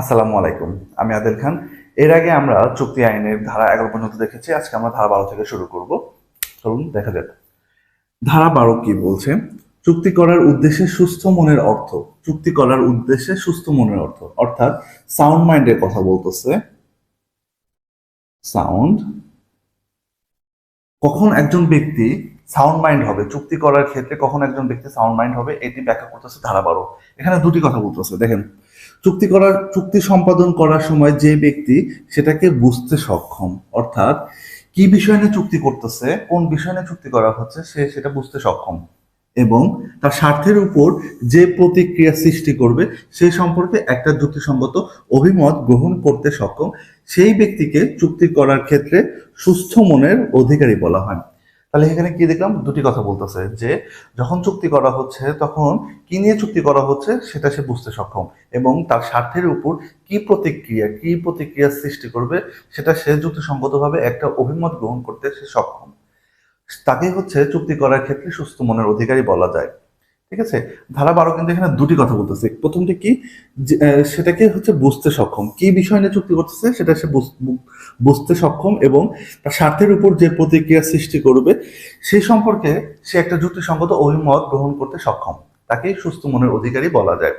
আসসালামু আলাইকুম। আমি আদিল খান। এর আগে আমরা চুক্তি আইনের ধারা এগারো পর্যন্ত দেখেছি। আজকে আমরা ধারা বারো থেকে শুরু করব। চলুন, দেখা যাক। ধারা বারো কি বলছে? চুক্তি করার উদ্দেশ্যে সুস্থ মনের অর্থ। চুক্তি করার উদ্দেশ্যে সুস্থ মনের অর্থ। অর্থাৎ সাউন্ড মাইন্ডের কথা বলতেছে। সাউন্ড কখন একজন ব্যক্তি সাউন্ড মাইন্ড হবে? চুক্তি করার ক্ষেত্রে কখন একজন ব্যক্তি সাউন্ড মাইন্ড হবে? এটি ব্যাখ্যা করতেছে ধারা বারো। এখানে দুটি কথা বলতেছে। দেখেন চুক্তি করার, চুক্তি সম্পাদন করার সময় যে ব্যক্তি সেটাকে বুঝতে সক্ষম, অর্থাৎ কি বিষয় নিয়ে চুক্তি করতেছে, কোন বিষয় নিয়ে চুক্তি করা হচ্ছে, সে সেটা বুঝতে সক্ষম এবং তার স্বার্থের উপর যে প্রতিক্রিয়া সৃষ্টি করবে সেই সম্পর্কে একটা যুক্তিসঙ্গত অভিমত গ্রহণ করতে সক্ষম। সেই ব্যক্তিকে চুক্তি করার ক্ষেত্রে সুস্থ মনের অধিকারী বলা হয়। তাহলে এখানে কি দেখলাম? দুটি কথা বলতেছে যে যখন চুক্তি করা হচ্ছে, তখন কি নিয়ে চুক্তি করা হচ্ছে সেটা সে বুঝতে সক্ষম এবং তার স্বার্থের উপর কি প্রতিক্রিয়া কি প্রতিক্রিয়া সৃষ্টি করবে সেটা সে যুক্তিসঙ্গতভাবে একটা অভিমত গ্রহণ করতে সে সক্ষম। তাকে হচ্ছে চুক্তি করার ক্ষেত্রে সুস্থ মনের অধিকারী বলা যায়। ঠিক আছে? ধারা বারো কিন্তু এখানে দুটি কথা বলতেছে। প্রথমটি কি? সেটাকে হচ্ছে বুঝতে সক্ষম। কি বিষয় নিয়ে চুক্তি করতেছে? সেটা সে বুঝ- বুঝতে সক্ষম এবং তার স্বার্থের উপর যে প্রতিক্রিয়া সৃষ্টি করবে সেই সম্পর্কে সে একটা যুক্তিসঙ্গত অভিমত গ্রহণ করতে সক্ষম। তাকেই সুস্থ মনের অধিকারী বলা যায়।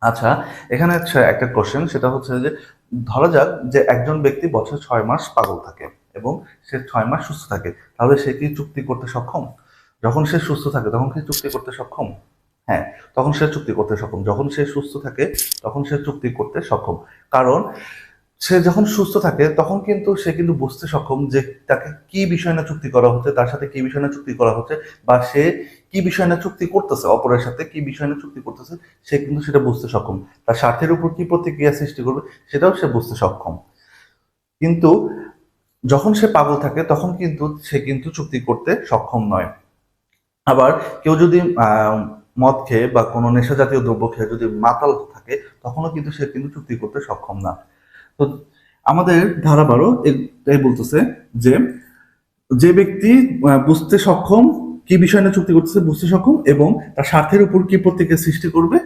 আচ্ছা এখানে হচ্ছে একটা কোশ্চেন সেটা হচ্ছে যে, ধরা যাক যে একজন ব্যক্তি বছর ছয় মাস পাগল থাকে এবং সে ছয় মাস সুস্থ থাকে, তাহলে সে কি চুক্তি করতে সক্ষম? যখন সে সুস্থ থাকে, তখন সে চুক্তি করতে সক্ষম? হ্যাঁ তখন সে চুক্তি করতে সক্ষম। যখন সে সুস্থ থাকে, তখন সে চুক্তি করতে সক্ষম। কারণ সে যখন সুস্থ থাকে, তখন কিন্তু সে কিন্তু বুঝতে সক্ষম যে তাকে কি বিষয় না চুক্তি করা হচ্ছে, তার সাথে কি বিষয় না চুক্তি করা হচ্ছে, বা সে কি বিষয় না চুক্তি করতেছে, অপরের সাথে কি বিষয় না চুক্তি করতেছে, সে কিন্তু সেটা বুঝতে সক্ষম। তার স্বার্থের উপর কি প্রতিক্রিয়া সৃষ্টি করবে, সেটাও সে বুঝতে সক্ষম। কিন্তু যখন সে পাগল থাকে, তখন কিন্তু সে কিন্তু চুক্তি করতে সক্ষম নয়। আবার কেউ যদি মদ খেয়ে বা কোনো নেশা জাতীয় দ্রব্য খেয়ে যদি মাতাল থাকে, তখনও কিন্তু সে কিন্তু চুক্তি করতে সক্ষম না। তো আমাদের ধারা বারো এটাই বলতেছে যে যে ব্যক্তি বুঝতে সক্ষম, কি বিষয় নিয়ে চুক্তি করতেছে বুঝতে সক্ষম এবং তার স্বার্থের উপর কি প্রতিক্রিয়া সৃষ্টি করবে,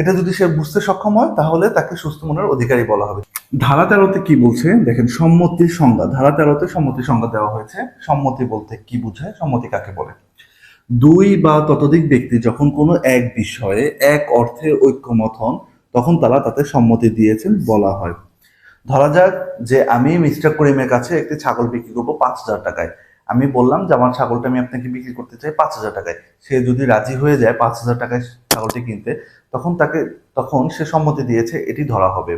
এটা যদি সে বুঝতে সক্ষম হয়, তাহলে তাকে সুস্থ মনের অধিকারী বলা হবে। ধারা তেরোতে কি বলছে? দেখেন, সম্মতির সংজ্ঞা। ধারা তেরোতে সম্মতির সংজ্ঞা দেওয়া হয়েছে। সম্মতি বলতে কি বোঝায়, সম্মতি কাকে বলে? দুই বা ততোধিক ব্যক্তি যখন কোনো এক বিষয়ে এক অর্থে ঐক্যমত হন, তখন তারা তাতে সম্মতি দিয়েছেন বলা হয়। ধরা যাক যে আমি মিস্টার করিমের কাছে একটি ছাগল বিক্রি করব পাঁচ হাজার টাকায়। আমি বললাম যে আমার ছাগলটা আমি আপনাকে বিক্রি করতে চাই পাঁচ হাজার টাকায়। সে যদি রাজি হয়ে যায় পাঁচ হাজার টাকায় ছাগলটি কিনতে, তখন তাকে, তখন সে সম্মতি দিয়েছে এটি ধরা হবে।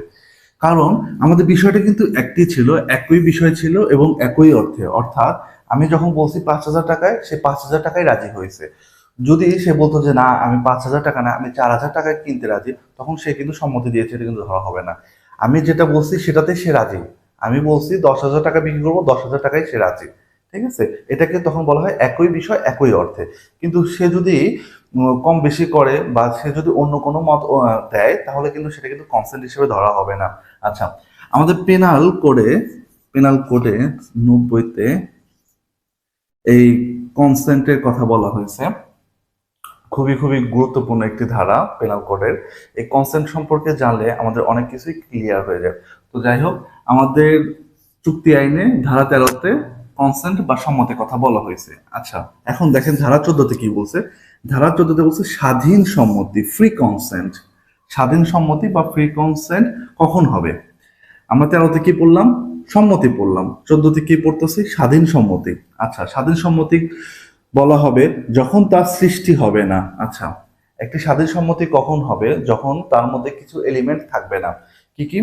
কারণ আমাদের বিষয়টা কিন্তু একটি ছিল, একই বিষয় ছিল এবং একই অর্থে। অর্থাৎ আমি যখন বলছি পাঁচ হাজার টাকায়, সে পাঁচ হাজার টাকায় রাজি হয়েছে। যদি সে বলতো যে, না, আমি পাঁচ হাজার টাকা না, আমি চার হাজার টাকায় কিনতে রাজি তখন সে কিন্তু সম্মতি দিয়েছে, এটা কিন্তু ধরা হবে না। আমি যেটা বলছি সেটাতে সে রাজি। আমি বলছি, দশ হাজার টাকা বিক্রি করব, দশ হাজার টাকায় সে রাজি। ঠিক আছে? এটাকে তখন বলা হয় একই বিষয়, একই অর্থে। কিন্তু সে যদি কম বেশি করে বা সে যদি অন্য কোনো মত দেয়, তাহলে কিন্তু সেটা কিন্তু কনসেন্ট হিসেবে ধরা হবে না। আচ্ছা আমাদের পেনাল কোডে পেনাল কোডে নব্বইতে এই কনসেন্টের কথা বলা হয়েছে। খুবই খুবই গুরুত্বপূর্ণ একটি ধারা পেনাল কোডের এই কনসেন্ট সম্পর্কে জানলে আমাদের অনেক কিছুই ক্লিয়ার হয়ে যায় তো যাই হোক, আমাদের চুক্তি আইনে ধারা তেরোতে কনসেন্ট বা সম্মতির কথা বলা হয়েছে। আচ্ছা এখন দেখেন ধারা চোদ্দতে কি বলছে? ধারা চোদ্দতে বলছে স্বাধীন সম্মতি ফ্রি কনসেন্ট স্বাধীন সম্মতি বা ফ্রি কনসেন্ট কখন হবে? আমরা তেরোতে কি পড়লাম? সম্মতি পড়লাম। চোদ্দতে কি পড়তেছি? স্বাধীন সম্মতি। আচ্ছা স্বাধীন সম্মতি বলা হবে যখন তার সৃষ্টি হবে না। আচ্ছা একটি স্বাধীন সম্মতি কখন হবে? যখন তার মধ্যে কিছু এলিমেন্ট থাকবে না। কি কি?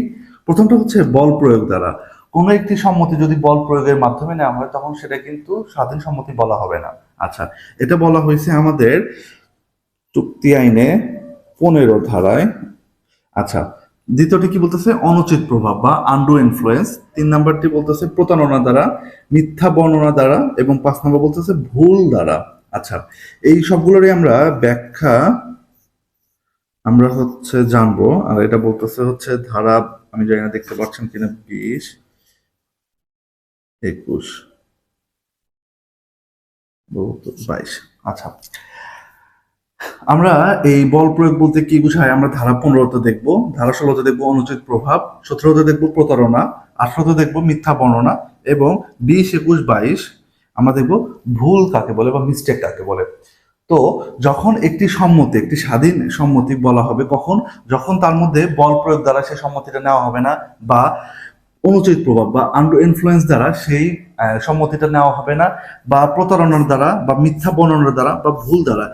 প্রথমটা হচ্ছে বল প্রয়োগ দ্বারা। কোনো একটি সম্মতি যদি বল প্রয়োগের মাধ্যমে নেওয়া হয়, তখন সেটা কিন্তু স্বাধীন সম্মতি বলা হবে না। আচ্ছা এটা বলা হয়েছে আমাদের চুক্তি আইনে পনেরো ধারায়। আচ্ছা দ্বিতীয়টি কি বলতেছে? অনুচিত প্রভাব বা আন্ডু ইনফ্লুয়েন্স তিন নাম্বারটি বলতেছে প্রতারণা দ্বারা, মিথ্যা বর্ণনা দ্বারা এবং পাঁচ নম্বর বলতেছে ভুল দ্বারা। আচ্ছা এই সবগুলোরই আমরা ব্যাখ্যা, আমরা হচ্ছে জানব। আর এটা বলতেছে হচ্ছে ধারা, আমি জানি না, দেখতে পাচ্ছেন কিনা? বিশ, একুশ বাইশ। আচ্ছা আমরা এই বল প্রয়োগ বলতে কি বুঝায়? আমরা ধারা পনেরোতে দেখব। ধারা ষোলোতে দেখব অনুচিত প্রভাব, সতেরোতে দেখব প্রতারণা, আঠারোতে দেখব মিথ্যা বর্ণনা এবং বিশ, একুশ, বাইশ আমরা দেখব ভুল কাকে বলে বা মিস্টেক কাকে বলে। তো যখন একটি সম্মতি, একটি স্বাধীন সম্মতি বলা হবে, কখন? যখন তার মধ্যে বল প্রয়োগ দ্বারা সেই সম্মতিটা নেওয়া হবে না বা অনুচিত প্রভাব বা আন্ডার ইনফ্লুয়েন্স দ্বারা সেই সম্মতিটা নেওয়া হবে না বা প্রতারণার দ্বারা বা মিথ্যা বর্ণনার দ্বারা বা ভুল দ্বারা।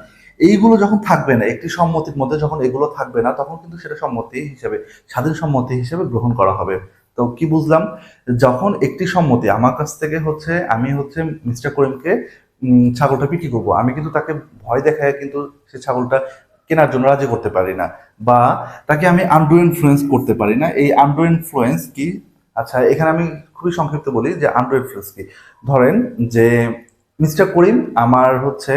এইগুলো যখন থাকবে না, একটি সম্মতির মধ্যে যখন এগুলো থাকবে না, তখন কিন্তু সেটা সম্মতি হিসেবে, স্বাধীন সম্মতি হিসেবে গ্রহণ করা হবে। তো কি বুঝলাম? যখন একটি সম্মতি, আমার কাছ থেকে হচ্ছে, আমি হচ্ছে মিস্টার করিমকে ছাগলটা বিক্রি করব, আমি কিন্তু তাকে ভয় দেখায় কিন্তু সে ছাগলটা কেনার জন্য রাজি করতে পারি না, বা তাকে আমি আন্ডার ইনফ্লুয়েন্স করতে পারি না। এই আন্ডার ইনফ্লুয়েন্স কি? আচ্ছা এখানে আমি খুবই সংক্ষিপ্ত বলি যে আন্ডার ইনফ্লুয়েন্স কি? ধরেন যে, মিস্টার করিম আমার হচ্ছে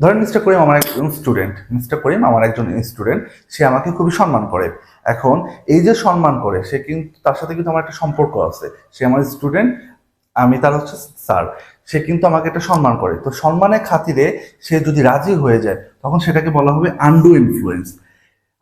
ধরেন মিস্টার করিম আমার একজন স্টুডেন্ট মিস্টার করিম আমার একজন স্টুডেন্ট সে আমাকে খুবই সম্মান করে। এখন এই যে সম্মান করে, সে কিন্তু, তার সাথে কিন্তু আমার একটা সম্পর্ক আছে। সে আমার স্টুডেন্ট আমি তার হচ্ছে স্যার সে কিন্তু আমাকে একটা সম্মান করে। তো সম্মানের খাতিরে সে যদি রাজি হয়ে যায়, তখন সেটাকে বলা হবে আন্ডু ইনফ্লুয়েন্স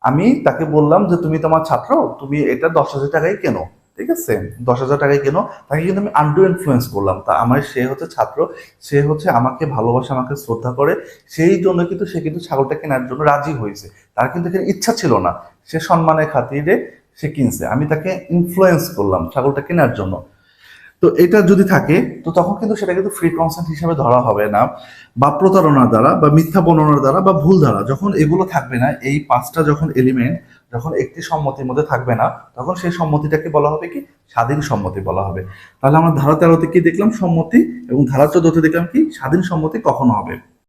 আমি তাকে বললাম যে, তুমি তোমার ছাত্র, তুমি এটা দশ হাজার টাকায় কেনো? ঠিক আছে? দশ হাজার টাকায় কেন? তাকে কিন্তু আমি আন্ডু ইনফ্লুয়েন্স করলাম। তা আমার সে হচ্ছে ছাত্র, সে হচ্ছে আমাকে ভালোবাসে, আমাকে শ্রদ্ধা করে। সেই জন্য কিন্তু সে কিন্তু ছাগলটা কেনার জন্য রাজি হয়েছে। তার কিন্তু এখানে ইচ্ছা ছিল না। সে সম্মানের খাতিরে সে কিনছে। আমি তাকে ইনফ্লুয়েন্স করলাম ছাগলটা কেনার জন্য। তো এটা যদি থাকে, তো তখন কিন্তু সেটা কিন্তু ফ্রি কনসেন্ট হিসেবে ধরা হবে না, বা প্রতারণার দ্বারা, বা মিথ্যা বর্ণনার দ্বারা, বা ভুল দ্বারা। যখন এগুলো থাকবে না, এই পাঁচটা যখন এলিমেন্ট যখন একটি সম্মতির মধ্যে থাকবে না, তখন সেই সম্মতিটাকে বলা হবে কি? স্বাধীন সম্মতি বলা হবে। তাহলে আমরা ধারা তেরোতে কি দেখলাম? সম্মতি, এবং ধারা চোদ্দতে দেখলাম কি? স্বাধীন সম্মতি কখনো হবে।